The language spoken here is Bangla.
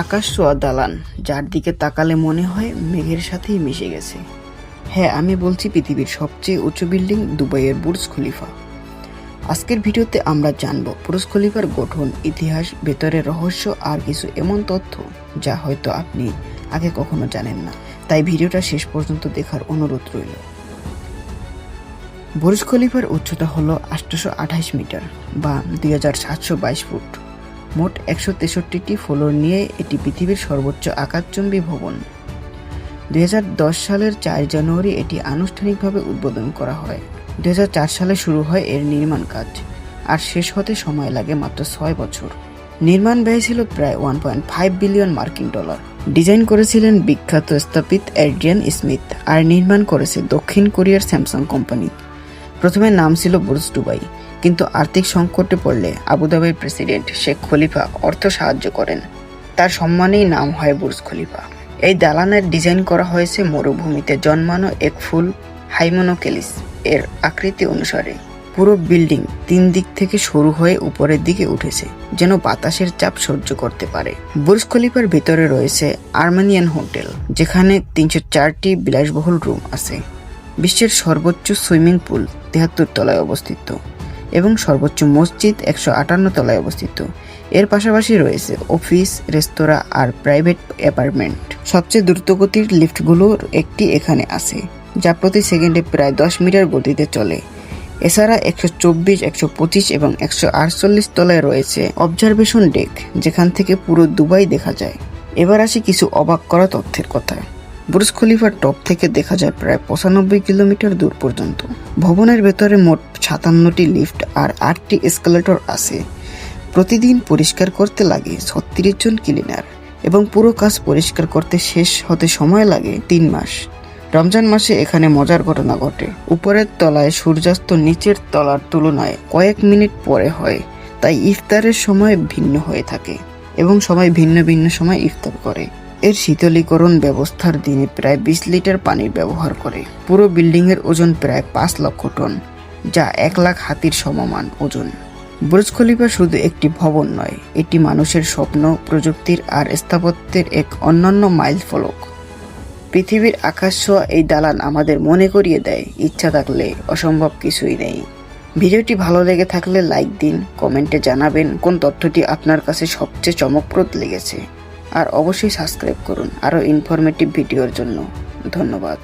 আকাশ ছোঁয়া দালান, যার দিকে তাকালে মনে হয় মেঘের সাথেই মিশে গেছে। হ্যাঁ আমি বলছি পৃথিবীর সবচেয়ে উঁচু বিল্ডিং দুবাইয়ের বুর্জ খলিফা। আজকের ভিডিওতে আমরা জানব বুর্জ খলিফার গঠন, ইতিহাস ভেতরের রহস্য আর কিছু এমন তথ্য যা হয়তো আপনি আগে কখনো জানেন না। তাই ভিডিওটা শেষ পর্যন্ত দেখার অনুরোধ রইল। বুর্জ খলিফার উচ্চতা হলো আঠাশ মিটার বা দুই হাজার সাতশো বাইশ ফুট। মোট একশো তেষট্টিটি ফ্লোর নিয়ে এটি পৃথিবীর সর্বোচ্চ আকাশচুম্বী ভবন। দু হাজার দশ সালের চার জানুয়ারি এটি আনুষ্ঠানিকভাবে উদ্বোধন করা হয়। দু হাজার চার সালে শুরু হয় এর নির্মাণ কাজ, আর শেষ হতে সময় লাগে মাত্র ছয় বছর। নির্মাণ ব্যয় ছিল প্রায় ওয়ান পয়েন্ট ফাইভ বিলিয়ন মার্কিন ডলার। ডিজাইন করেছিলেন বিখ্যাত স্থাপিত এড্রিয়ান স্মিথ, আর নির্মাণ করেছে দক্ষিণ কোরিয়ার স্যামসাং কোম্পানি। প্রথমে নাম ছিল বুর্জ দুবাই। কিন্তু আর্থিক সংকটে পড়লে আবুধাবির প্রেসিডেন্ট শেখ খলিফা অর্থ সাহায্য করেন। তার সম্মানেই নাম হয় বুর্জ খলিফা। এই দালানের ডিজাইন করা হয়েছে মরুভূমিতে জন্মানো এক ফুল হাইমোনোকেলিস। এর আকৃতি অনুসারে পুরো বিল্ডিং তিন দিক থেকে শুরু হয়ে উপরের দিকে উঠেছে, যেন বাতাসের চাপ সহ্য করতে পারে। বুর্জ খলিফার ভিতরে রয়েছে আর্মেনিয়ান হোটেল, যেখানে তিনশো চারটি বিলাসবহুল রুম আছে। বিশ্বের সর্বোচ্চ সুইমিং পুল তেহাত্তর তলায় অবস্থিত। এবং সর্বোচ্চ মসজিদ একশো আটান্ন তলায় অবস্থিত। এর পাশাপাশি রয়েছে অফিস, রেস্তোরাঁ আর প্রাইভেট অ্যাপার্টমেন্ট। সবচেয়ে দ্রুতগতির লিফটগুলোর একটি এখানে আছে, যা প্রতি সেকেন্ডে প্রায় দশ মিটার গতিতে চলে। এছাড়া একশো চব্বিশ, একশো পঁচিশ এবং একশো আটচল্লিশ তলায় রয়েছে অবজারভেশন ডেক, যেখান থেকে পুরো দুবাই দেখা যায়। এবার আসি কিছু অবাক করা তথ্যের কথা। বুর্জ খলিফার টপ থেকে দেখা যায় প্রায় পঁচানব্বই কিলোমিটার দূর পর্যন্ত। ভবনের ভেতরে মোট সাতান্নটি লিফট আর আটটি এসকালেটর আছে। প্রতিদিন পরিষ্কার করতে লাগে ছত্রিশ জন ক্লিনার এবং পুরো কাজ পরিষ্কার করতে শেষ হতে সময় লাগে তিন মাস। রমজান মাসে এখানে মজার ঘটনা ঘটে। উপরের তলায় সূর্যাস্ত নিচের তলার তুলনায় কয়েক মিনিট পরে হয়, তাই ইফতারের সময় ভিন্ন হয়ে থাকে এবং সবাই ভিন্ন ভিন্ন সময় ইফতার করে। এর শীতলীকরণ ব্যবস্থার দিনে প্রায় বিশ লিটার পানির ব্যবহার করে। পুরো বিল্ডিং এর ওজন প্রায় পাঁচ লক্ষ টন, যা এক লাখ হাতির সমমান ওজন। বুর্জ খলিফা শুধু একটি ভবন নয়, এটি মানুষের স্বপ্ন, প্রযুক্তির আর স্থাপত্যের এক অন্যান্য মাইল ফলক। পৃথিবীর আকাশ ছোঁয়া এই দালান আমাদের মনে করিয়ে দেয়, ইচ্ছা থাকলে অসম্ভব কিছুই নেই। ভিডিওটি ভালো লেগে থাকলে লাইক দিন, কমেন্টে জানাবেন কোন তথ্যটি আপনার কাছে সবচেয়ে চমকপ্রদ লেগেছে। আর অবশ্যই সাবস্ক্রাইব করুন আরও ইনফরমেটিভ ভিডিওর জন্য। ধন্যবাদ।